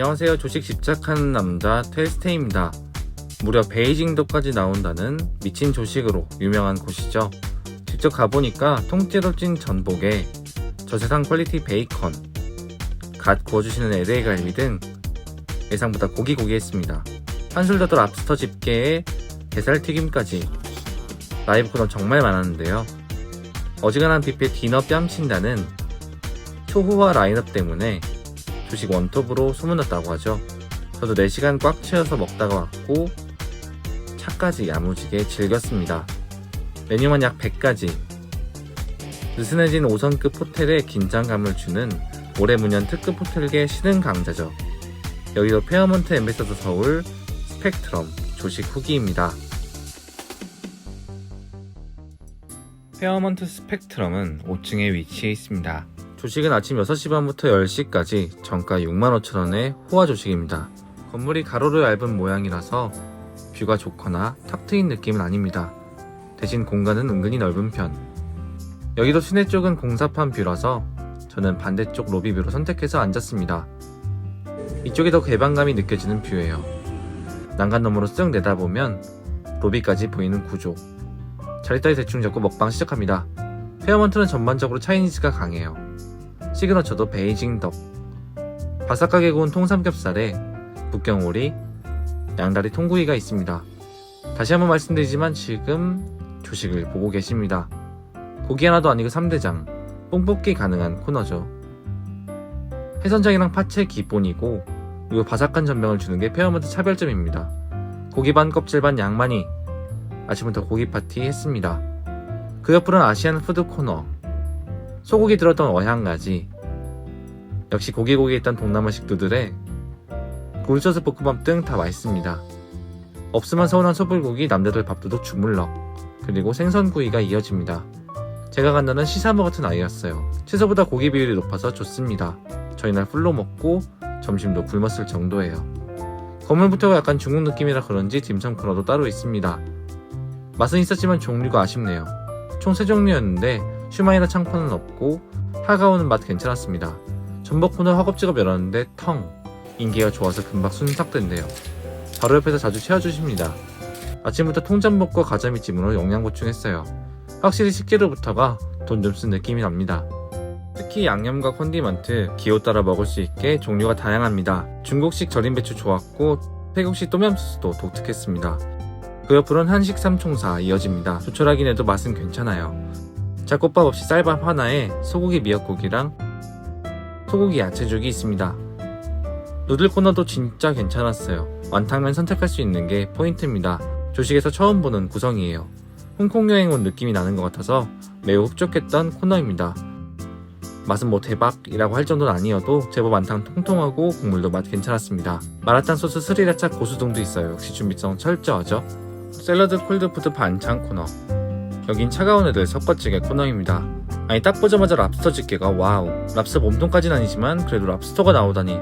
안녕하세요. 조식 집착하는 남자 텔스테입니다. 무려 베이징도까지 나온다는 미친 조식으로 유명한 곳이죠. 직접 가보니까 통째로 찐 전복에 저세상 퀄리티 베이컨, 갓 구워주시는 LA 갈비 등 예상보다 고기고기했습니다. 한술 더더 랍스터 집게에 게살 튀김까지 라이브 코너 정말 많았는데요. 어지간한 뷔페 디너 뺨친다는 초호화 라인업 때문에 조식 원톱으로 소문났다고 하죠. 저도 4시간 꽉 채워서 먹다가 왔고 차까지 야무지게 즐겼습니다. 메뉴만 약 100가지. 느슨해진 5성급 호텔에 긴장감을 주는 올해 문연 특급 호텔계 신흥 강자죠. 여기도 페어먼트 엠베서더 서울 스펙트럼 조식 후기입니다. 페어먼트 스펙트럼은 5층에 위치해 있습니다. 조식은 아침 6시 반부터 10시까지 정가 65,000원의 호화 조식입니다. 건물이 가로로 얇은 모양이라서 뷰가 좋거나 탁 트인 느낌은 아닙니다. 대신 공간은 은근히 넓은 편. 여기도 시내 쪽은 공사판 뷰라서 저는 반대쪽 로비 뷰로 선택해서 앉았습니다. 이쪽이 더 개방감이 느껴지는 뷰예요. 난간 너머로 쓱 내다보면 로비까지 보이는 구조. 자리 따위 대충 잡고 먹방 시작합니다. 페어먼트는 전반적으로 차이니즈가 강해요. 시그너처도 베이징 덕. 바삭하게 구운 통삼겹살에 북경오리, 양다리 통구이가 있습니다. 다시 한번 말씀드리지만 지금 조식을 보고 계십니다. 고기 하나도 아니고 3대장, 뽕뽑기 가능한 코너죠. 해선장이랑 파채 기본이고 그리고 바삭한 전병을 주는 게 페어먼트 차별점입니다. 고기 반 껍질 반 양만이 아침부터 고기 파티 했습니다. 그 옆으로는 아시안 푸드 코너, 소고기 들었던 어향가지, 역시 고기고기했던 동남아 식도들의 굴소스 볶음밥 등 다 맛있습니다. 없으면 서운한 소불고기 남자들 밥도둑 주물럭 그리고 생선구이가 이어집니다. 제가 간 날은 시사모 같은 아이였어요. 채소보다 고기 비율이 높아서 좋습니다. 저희 날 풀로 먹고 점심도 굶었을 정도예요. 건물부터가 약간 중국 느낌이라 그런지 딤섬 코너도 따로 있습니다. 맛은 있었지만 종류가 아쉽네요. 총 3종류였는데 슈마이나 창파는 없고 하가오는 맛 괜찮았습니다. 전복 코너 허겁지겁 열었는데 텅 인기가 좋아서 금방 순삭된대요. 바로 옆에서 자주 채워주십니다. 아침부터 통잠복과 가자미찜으로 영양 보충했어요. 확실히 식재료부터가 돈 좀 쓴 느낌이 납니다. 특히 양념과 콘디먼트, 기호 따라 먹을 수 있게 종류가 다양합니다. 중국식 절임 배추 좋았고 태국식 똠얌소스도 독특했습니다. 그 옆으로는 한식 삼총사 이어집니다. 조촐하긴 해도 맛은 괜찮아요. 잡곡밥 없이 쌀밥 하나에 소고기 미역국이랑 소고기 야채죽이 있습니다. 누들 코너도 진짜 괜찮았어요. 완탕면 선택할 수 있는 게 포인트입니다. 조식에서 처음 보는 구성이에요. 홍콩 여행 온 느낌이 나는 것 같아서 매우 흡족했던 코너입니다. 맛은 뭐 대박이라고 할 정도는 아니어도 제법 완탕 통통하고 국물도 맛 괜찮았습니다. 마라탕 소스 스리라차 고수등도 있어요. 역시 준비성 철저하죠. 샐러드 콜드푸드 반찬 코너. 여긴 차가운 애들 섞어찌개 코너입니다. 아니 딱 보자마자 랍스터 집게가 와우. 랍스터 몸통까진 아니지만 그래도 랍스터가 나오다니.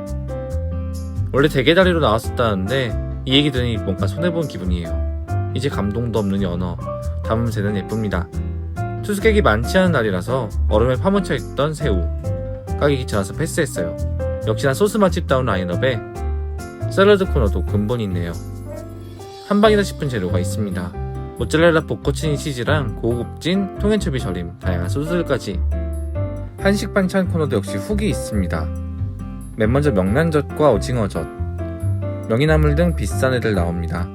원래 대게다리로 나왔었다는데 이 얘기 들으니 뭔가 손해본 기분이에요. 이제 감동도 없는 연어. 담음새는 예쁩니다. 투숙객이 많지 않은 날이라서 얼음에 파묻혀 있던 새우. 까기 귀찮아서 패스했어요. 역시나 소스 맛집다운 라인업에 샐러드 코너도 근본이 있네요. 한 방이다 싶은 재료가 있습니다. 모짜렐라 볶고치니 치즈랑 고급진 통앤초비 절임, 다양한 소스들까지. 한식 반찬 코너도 역시 훅이 있습니다. 맨 먼저 명란젓과 오징어젓, 명이나물 등 비싼 애들 나옵니다.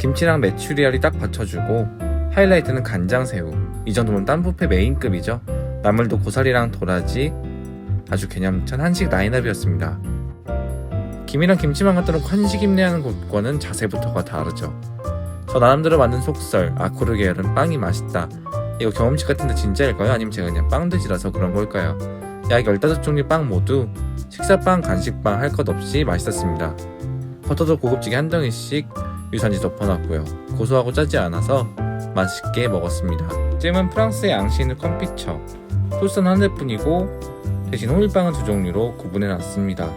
김치랑 메추리알이 딱 받쳐주고 하이라이트는 간장새우. 이 정도면 딴 뷔페 메인급이죠. 나물도 고사리랑 도라지 아주 개념찬 한식 라인업이었습니다. 김이랑 김치만 갖다 놓고 한식 임내하는 곳과는 자세부터가 다르죠. 저 나름대로 만든 속설 아코르 계열은 빵이 맛있다. 이거 경험치 같은데 진짜일까요? 아니면 제가 그냥 빵드시라서 그런 걸까요? 약 15종류 빵 모두 식사빵, 간식빵 할 것 없이 맛있었습니다. 버터도 고급지게 한 덩이씩 유산지 덮어놨고요. 고소하고 짜지 않아서 맛있게 먹었습니다. 잼은 프랑스의 앙시느 컴피처. 소스는 한 대뿐이고 대신 호밀빵은 두 종류로 구분해놨습니다.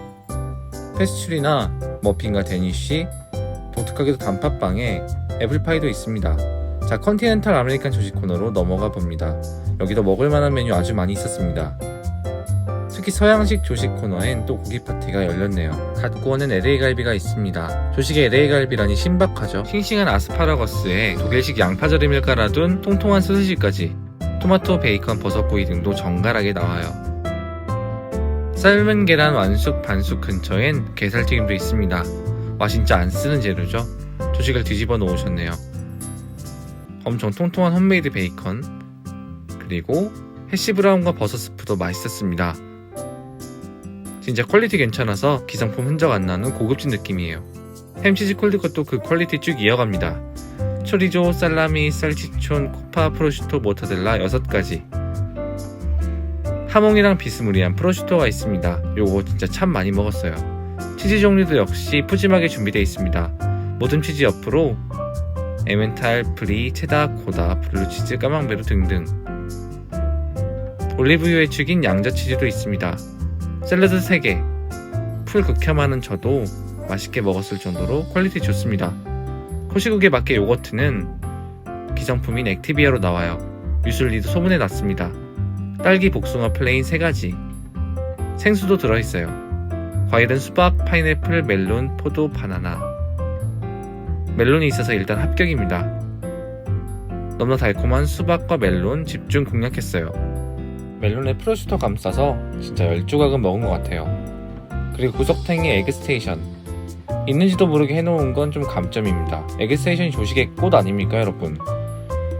페스츄리나 머핀과 데니쉬, 독특하게도 단팥빵에 애플파이도 있습니다. 자, 컨티넨탈 아메리칸 조식 코너로 넘어가 봅니다. 여기도 먹을 만한 메뉴 아주 많이 있었습니다. 특히 서양식 조식 코너엔 또 고기 파티가 열렸네요. 갓 구워낸 LA 갈비가 있습니다. 조식에 LA 갈비라니 신박하죠. 싱싱한 아스파라거스에 독일식 양파절임을 깔아둔 통통한 소시지까지 토마토, 베이컨, 버섯구이 등도 정갈하게 나와요. 삶은 계란 완숙 반숙 근처엔 게살튀김도 있습니다. 와 진짜 안 쓰는 재료죠? 조식을 뒤집어 놓으셨네요. 엄청 통통한 홈메이드 베이컨 그리고 해시 브라운과 버섯 스프도 맛있었습니다. 진짜 퀄리티 괜찮아서 기성품 흔적 안 나는 고급진 느낌이에요. 햄치즈 콜드 것도 그 퀄리티 쭉 이어갑니다. 초리조, 살라미, 살치촌, 코파, 프로슈토, 모타델라 6가지. 하몽이랑 비스무리한 프로슈토가 있습니다. 요거 진짜 참 많이 먹었어요. 치즈 종류도 역시 푸짐하게 준비되어 있습니다. 모든 치즈 옆으로 에멘탈, 프리, 체다, 고다, 블루치즈, 까망베르 등등. 올리브유에 죽인 양자치즈도 있습니다. 샐러드 3개. 풀 극혐하는 저도 맛있게 먹었을 정도로 퀄리티 좋습니다. 코시국에 맞게 요거트는 기성품인 액티비아로 나와요. 유슬리도 소문에 났습니다. 딸기, 복숭아, 플레인 3가지. 생수도 들어있어요. 과일은 수박, 파인애플, 멜론, 포도, 바나나. 멜론이 있어서 일단 합격입니다. 너무나 달콤한 수박과 멜론 집중 공략했어요. 멜론에 프로슈터 감싸서 진짜 10조각은 먹은 것 같아요. 그리고 구석탱이 에그스테이션. 있는지도 모르게 해놓은 건 좀 감점입니다. 에그스테이션이 조식의 꽃 아닙니까 여러분?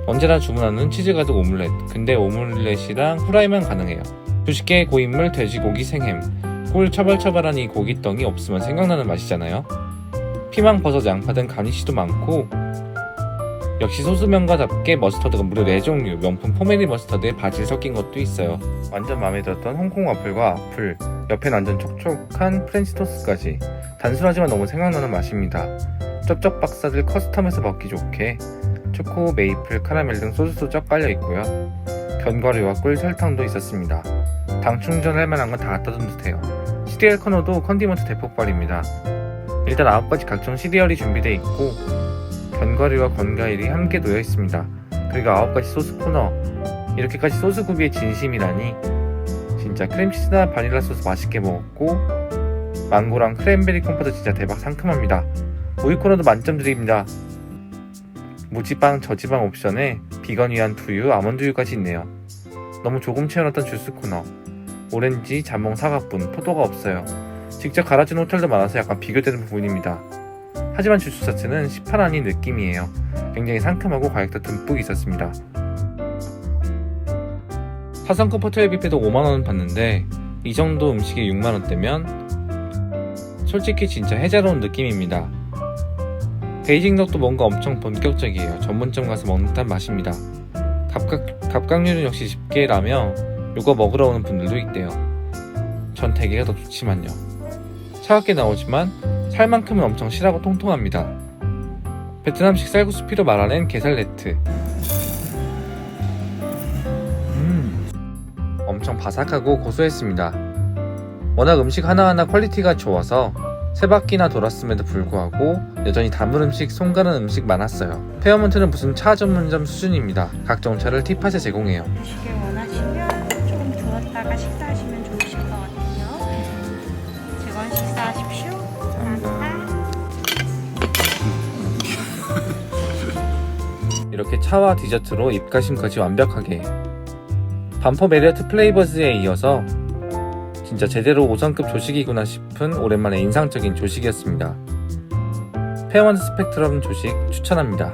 언제나 주문하는 치즈 가득 오믈렛. 근데 오믈렛이랑 후라이만 가능해요. 조식계 고인물 돼지고기 생햄. 꿀 처벌처벌한 이 고기덩이 없으면 생각나는 맛이잖아요. 피망, 버섯, 양파 등 가니쉬도 많고 역시 소스면과답게 머스터드가 무려 4종류 명품 포메리 머스터드에 바질 섞인 것도 있어요. 완전 마음에 들었던 홍콩 와플과 와플 옆엔 완전 촉촉한 프렌치 토스트까지 단순하지만 너무 생각나는 맛입니다. 쩝쩝 박사들 커스텀해서 먹기 좋게 초코, 메이플, 카라멜 등 소스도 쩍 깔려 있고요. 견과류와 꿀, 설탕도 있었습니다. 당 충전할 만한 건 다 갖다 둔 듯해요. 시리얼 코너도 컨디먼트 대폭발입니다 일단 9가지 각종 시리얼이 준비되어 있고 견과류와 건과일이 함께 놓여 있습니다. 그리고 9가지 소스 코너 이렇게까지 소스 구비의 진심이라니 진짜 크림치즈나 바닐라 소스 맛있게 먹었고 망고랑 크랜베리 콤포트 진짜 대박 상큼합니다. 우유 코너도 만점 드립니다. 무지빵 저지방 옵션에 비건 위한 두유, 아몬드유까지 있네요. 너무 조금 채워놨던 주스 코너 오렌지, 자몽, 사과뿐 포도가 없어요. 직접 갈아준 호텔도 많아서 약간 비교되는 부분입니다. 하지만 주스 자체는 시판 아닌 느낌이에요. 굉장히 상큼하고 가격도 듬뿍 있었습니다. 사성급 호텔 뷔페도 5만원 받는데 이 정도 음식에 6만원대면 솔직히 진짜 해자로운 느낌입니다. 베이징덕도 뭔가 엄청 본격적이에요. 전문점 가서 먹는 듯한 맛입니다. 갑각, 갑각류는 역시 집게라며 요거 먹으러 오는 분들도 있대요. 전 대게가 더 좋지만요. 차갑게 나오지만 살만큼은 엄청 실하고 통통합니다. 베트남식 쌀국수피로 말아낸 게살레트. 음, 엄청 바삭하고 고소했습니다. 워낙 음식 하나하나 퀄리티가 좋아서 세 바퀴나 돌았음에도 불구하고 여전히 담을 음식, 손 가는 음식 많았어요. 페어먼트는 무슨 차 전문점 수준입니다. 각종 차를 티팟에 제공해요. 드시길 원하시면 조금 두었다가 식사하시면 감사합니다. 이렇게 차와 디저트로 입가심까지 완벽하게 반포 메리어트 플레이버즈에 이어서 진짜 제대로 5성급 조식이구나 싶은 오랜만에 인상적인 조식이었습니다. 페어먼트 스펙트럼 조식 추천합니다.